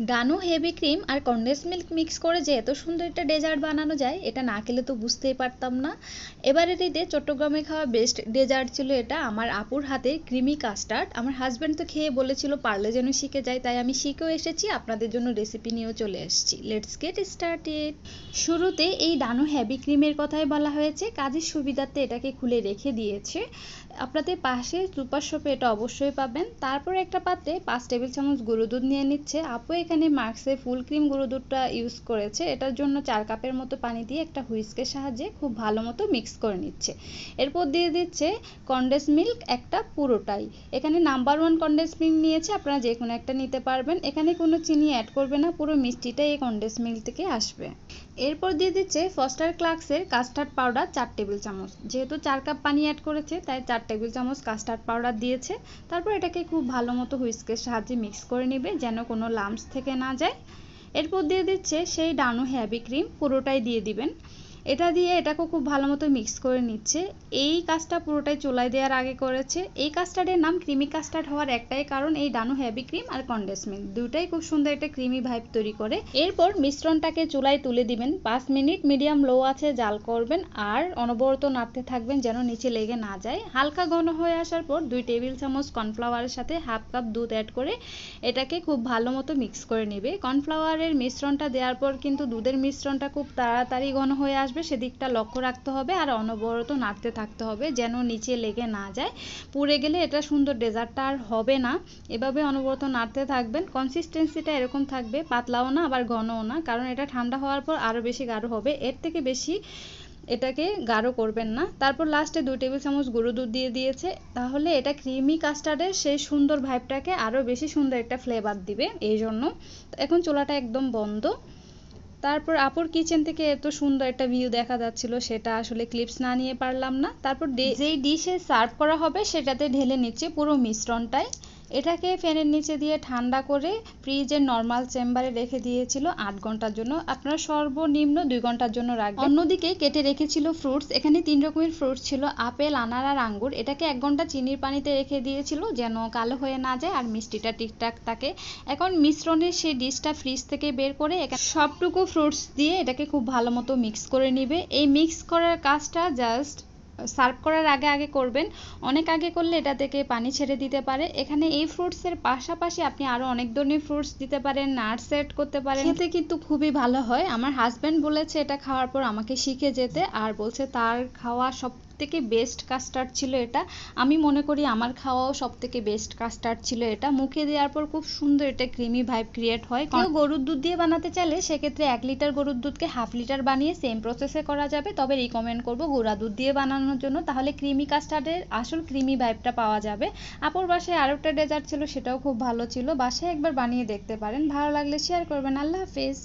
ডানো heavy cream আর condense milk mix করে যে এত সুন্দর একটা ডেজার্ট বানানো যায়, এটা না খেলে তো বুঝতেই পারতাম না। এবারের ঈদে চট্টগ্রামে খাওয়া বেস্ট ডেজার্ট ছিল এটা আমার আপুর হাতে ক্রিমি কাস্টার্ড আমার হাজব্যান্ড তো খেয়ে বলেছিল, পারলে যেন শিখে যায় তাই আমি শিখেও এসেছি, আপনাদের জন্য রেসিপি নিয়েও চলে এসেছি। লেটস গেট স্টার্টেড শুরুতে এই ডানো হেভি ক্রিমের কথাই বলা হয়েছে, কাজের সুবিধার্থে এটাকে খুলে রেখে দিয়েছে। আপনাদের পাশে সুপার শপে এটা অবশ্যই পাবেন। তারপর একটা পাত্রে পাঁচ টেবিল চামচ গুঁড়ো দুধ নিয়ে নিচ্ছে। আপু এখানে মার্কসে ফুল ক্রিম গুঁড়ো দুধটা ইউজ করেছে। এটার জন্য চার কাপের মতো পানি দিয়ে একটা হুইস্কের সাহায্যে খুব ভালো মতো মিক্স করে নিচ্ছে। এরপর দিয়ে দিচ্ছে কন্ডেন্স মিল্ক একটা পুরোটাই। এখানে নাম্বার ওয়ান কন্ডেন্স মিল্ক নিয়েছে, আপনারা যে কোনো একটা নিতে পারবেন। এখানে কোনো চিনি অ্যাড করবে না, পুরো মিষ্টিটাই এই কন্ডেন্স মিল্ক থেকে আসবে। এরপর দিয়ে দিচ্ছে ফস্টার ক্লাক্সের কাস্টার্ড পাউডার চার টেবিল চামচ। যেহেতু চার কাপ পানি অ্যাড করেছে, তাই চার টেবিল চামচ কাস্টার্ড পাউডার দিয়েছে। তারপর এটাকে খুব ভালো মতো হুইস্কের সাহায্যে মিক্স করে নেবে যেন কোনো লাম্পস থেকে না যায়। এরপর দিয়ে দিচ্ছে সেই ডানো হ্যাভি ক্রিম, পুরোটাই দিয়ে দিবেন। এটা দিয়ে এটাকেও খুব ভালো মতো মিক্স করে নিচ্ছে। এই কাজটা পুরোটাই চুলায় দেওয়ার আগে করেছে। এই কাস্টার্ডের নাম ক্রিমি কাস্টার্ড হওয়ার একটাই কারণ এই ডানো হেভি ক্রিম আর কন্ডেন্স দুটাই খুব সুন্দর একটা ক্রিমি ভাইব তৈরি করে। এরপর মিশ্রণটাকে চুলায় তুলে দিবেন। পাঁচ মিনিট মিডিয়াম লো আছে, জাল করবেন আর অনবরত নাড়তে থাকবেন যেন নিচে লেগে না যায়। হালকা ঘন হয়ে আসার পর দুই টেবিল চামচ কর্নফ্লাওয়ারের সাথে হাফ কাপ দুধ অ্যাড করে এটাকে খুব ভালো মতো মিক্স করে নেবে। কর্নফ্লাওয়ারের মিশ্রণটা দেওয়ার পর কিন্তু দুধের মিশ্রণটা খুব তাড়াতাড়ি ঘন হয়ে আসবে। সেদিকটা লক্ষ্য রাখতে হবে আর অনবরত নাড়তে থাকতে হবে যেন নিচে লেগে না যায়। পুড়ে গেলে এটা সুন্দর ডেজার্টটা আর হবে না। এভাবে অনবরত নাড়তে থাকবেন। কনসিস্টেন্সিটা এরকম থাকবে, পাতলাও না, আবার ঘনও না। কারণ এটা ঠান্ডা হওয়ার পর আরও বেশি গাঢ় হবে। এর থেকে বেশি এটাকে গাঢ় করবেন না। তারপর লাস্টে দুই টেবিল চামচ গুঁড়ো দুধ দিয়ে দিয়েছে। তাহলে এটা ক্রিমি কাস্টার্ডের সেই সুন্দর ভাইবটাকে আরও বেশি সুন্দর একটা ফ্লেভার দিবে। এই জন্য এখন চুলাটা একদম বন্ধ। তারপর আপুর কিচেন থেকে এত সুন্দর একটা ভিউ দেখা যাচ্ছিল, সেটা আসলে ক্লিপস না নিয়ে পারলাম না। তারপর যেই ডিশে সার্ভ করা হবে, সেটাতে ঢেলে নিচ্ছে পুরো মিশ্রণটাই। এটাকে ফ্যানের নিচে দিয়ে ঠান্ডা করে ফ্রিজের নর্মাল চেম্বারে রেখে দিয়েছিল আট ঘণ্টার জন্য। আপনারা সর্বনিম্ন দুই ঘণ্টার জন্য রাখবেন। অন্যদিকে কেটে রেখেছিল ফ্রুটস। এখানে তিন রকমের ফ্রুটস ছিল। আপেল, আনার আর আঙ্গুর। এটাকে এক ঘণ্টা চিনির পানিতে রেখে দিয়েছিল যেন কালো হয়ে না যায় আর মিষ্টিটা ঠিকঠাক থাকে। এখন মিশ্রণের সেই ডিশটা ফ্রিজ থেকে বের করে সবটুকু ফ্রুটস দিয়ে এটাকে খুব ভালো মতো মিক্স করে নিবে। এই মিক্স করার কাজটা জাস্ট সার্ভ করার আগে আগে করবেন। অনেক আগে করলে এটা থেকে পানি ছেড়ে দিতে পারে। এখানে এই ফ্রুটসের পাশাপাশি আপনি আরও অনেক ধরনের ফ্রুটস দিতে পারেন নাটস অ্যাড করতে পারেন। খেতে কিন্তু খুবই ভালো হয়। আমার হাজব্যান্ড বলেছে এটা খাওয়ার পর আমাকে শিখে যেতে। আর বলছে তার খাওয়া সব থেকে বেস্ট কাস্টার্ড ছিল এটা। আমি মনে করি আমার খাওয়াও সব থেকে বেস্ট কাস্টার্ড ছিল এটা। মুখে দেওয়ার পর খুব সুন্দর এটা ক্রিমি ভাইব ক্রিয়েট হয়। কেউ গরুর দুধ দিয়ে বানাতে চাইলে সেক্ষেত্রে এক লিটার গরুর দুধকে হাফ লিটার বানিয়ে সেম প্রসেসে করা যাবে। তবে রিকমেন্ড করব গুঁড়া দুধ দিয়ে বানানোর জন্য। তাহলে ক্রিমি কাস্টার্ডের আসল ক্রিমি ভাইবটা পাওয়া যাবে। আপুর বাসায় আরও একটা ডেজার্ট ছিল, সেটাও খুব ভালো ছিল। বাসায় একবার বানিয়ে দেখতে পারেন। ভালো লাগলে শেয়ার করবেন। আল্লাহ হাফিজ।